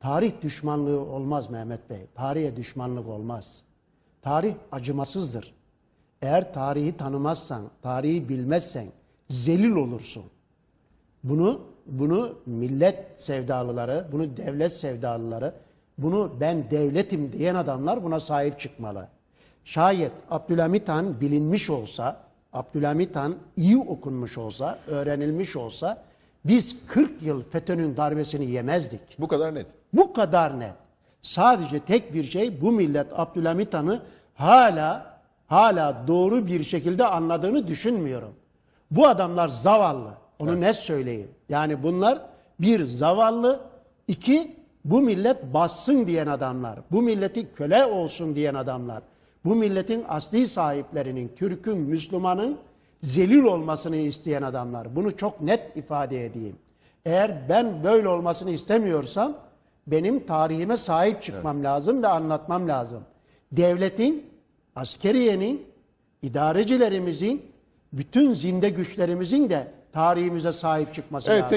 Tarih düşmanlığı olmaz Mehmet Bey. Tarihe düşmanlık olmaz. Tarih acımasızdır. Eğer tarihi tanımazsan, tarihi bilmezsen zelil olursun. Bunu bunu millet sevdalıları, bunu devlet sevdalıları, bunu ben devletim diyen adamlar buna sahip çıkmalı. Şayet Abdülhamit Han bilinmiş olsa, Abdülhamit Han iyi okunmuş olsa, öğrenilmiş olsa biz 40 yıl FETÖ'nün darbesini yemezdik. Bu kadar net. Bu kadar net. Sadece tek bir şey bu millet Abdülhamit Han'ı hala hala doğru bir şekilde anladığını düşünmüyorum. Bu adamlar zavallı. Onu ne söyleyeyim? Yani bunlar bir zavallı, iki bu millet bassın diyen adamlar. Bu milleti köle olsun diyen adamlar. Bu milletin asli sahiplerinin, Türk'ün, Müslüman'ın zelil olmasını isteyen adamlar. Bunu çok net ifade edeyim. Eğer ben böyle olmasını istemiyorsam benim tarihime sahip çıkmam lazım ve anlatmam lazım. Devletin, askeriyenin, idarecilerimizin, bütün zinde güçlerimizin de tarihimize sahip çıkması Evet, lazım.